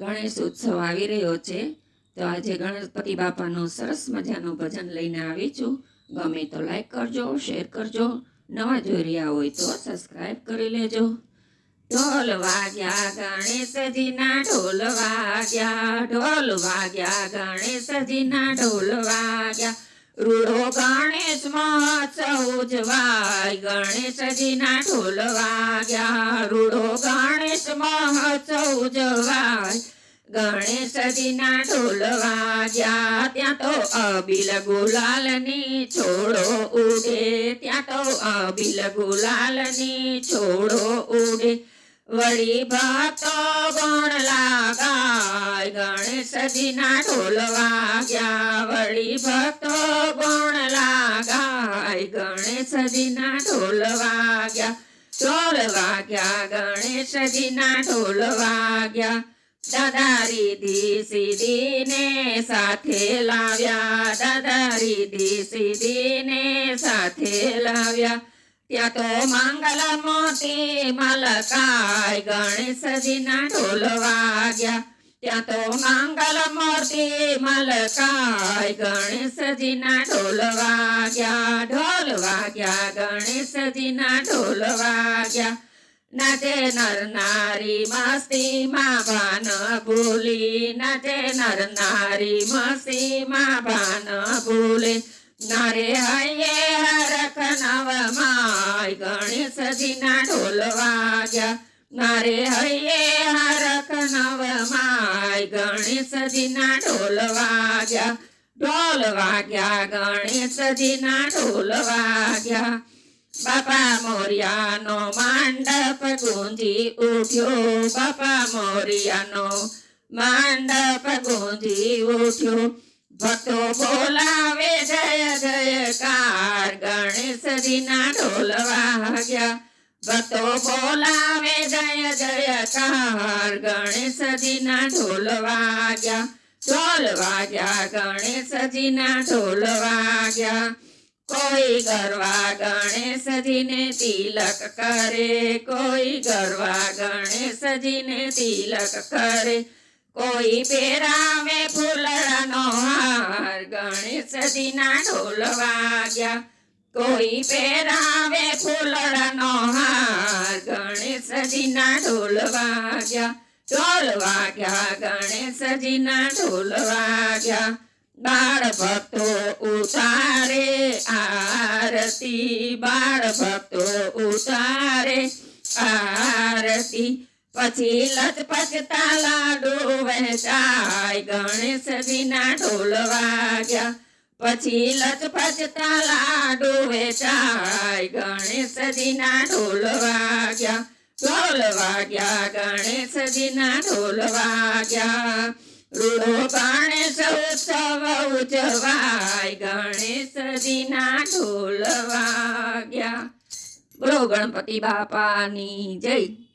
ગણેશ ઉત્સવ આવી રહ્યો છે. તો આજે ગણપતિ બાપાનું સરસ મજાનું ભજન લઈને આવી છું. ગમે તો લાઈક કરજો શેર કરજો. નવા જોઈ રહ્યા હોય તો સબસ્ક્રાઈબ કરી લેજો. ઢોલ વાગ્યા ગણેશજીના ઢોલ વાગ્યા ઢોલ વાગ્યા ગણેશજીના ઢોલ વાગ્યા. રૂડો ગણેશ મહોત્સવ ઉજવાય. ગણેશજીના ઢોલ વાગ્યા. રૂડો ગણેશ મહોત્સવ ઉજવાય. ગણેશજીના ઢોલ વાગ્યા. ત્યાં તો અબિલ ગુલાલની છોડો ઉડે. ત્યાં તો અબિલ ગુલાલની છોડો ઉડે. વળી ભાતો ગણ લાગાય ગણેશજીના ઢોલ વાગ્યા. વળી ભક્તો ગણ લાગાય ગણેશજીના ઢોલ વાગ્યા. ઢોલ વાગ્યા ગણેશજીના ઢોલ વાગ્યા. દાદારી રીધી સીધીને સાથે લાવ્યા. દાદા રીધી સીધીને સાથે લાવ્યા. ત્યાં તો મંગલ મોતી મલકાય ગણેશજીના ઢોલ વાગ્યા ત્યાં તો મંગલ મોતી મલકાય ગણેશજીના ઢોલ વાગ્યા ઢોલ વાગ્યા ગણેશજીના ઢોલ વાગ્યા નાચે નર નારી મસ્તીમાં ભાન ભૂલી નાચે નર નારી મસ્તીમાં ભાન ભૂલે નારે હૈયે હરખ નવમાય ગણેશજીના ઢોલ વાગ્યા. નરે હૈયે હરખ નવમાય ગણેશજીના ઢોલ વાગ્યા. ઢોલ વાગ્યા ગણેશજીના ઢોલ વાગ્યા. બાપા મોરિયાનો માંડપ ગુંજી ઉઠ્યો. બાપા મોરિયાનો માંડપ ગુંજી ઉઠ્યો. ભક્તો બોલાવે જય જયકાર ગણેશજીના ઢોલ વાગ્યા ભક્તો બોલાવે જય જયકાર ગણેશજીના ઢોલ વાગ્યા ઢોલ વાગ્યા ગણેશજીના ઢોલ વાગ્યા કોઈ ગરવા ગણેશજીને તિલક કરે. કોઈ ગરવા ગણેશજીને તિલક કરે. કોઈ પેરાવે ફૂલડાનો હાર ગણેશજીના ઢોલ વાગ્યા. કોઈ પેરાવે ફૂલડાનો હાર ગણેશજીના ઢોલ વાગ્યા. ઢોલ વાગ્યા ગણેશજીના ઢોલ વાગ્યા. બાળ ભક્તો ઉતારે આરતી, બાળ ભક્તો ઉતારે આરતી. પછી લચપચતા લાડુ વહેંચાય. ગણેશજીના ઢોલ વાગ્યા. પછી લચપચતા લાડુ વેચાય. ગણેશજીના ઢોલ વાગ્યા. ઢોલ વાગ્યા ગણેશજીના ઢોલ વાગ્યા. રૂડો ગણેશ ઉત્સવ ઉજવાય. ગણેશજીના ઢોલ વાગ્યા. બોલો ગણપતિ બાપાની જય.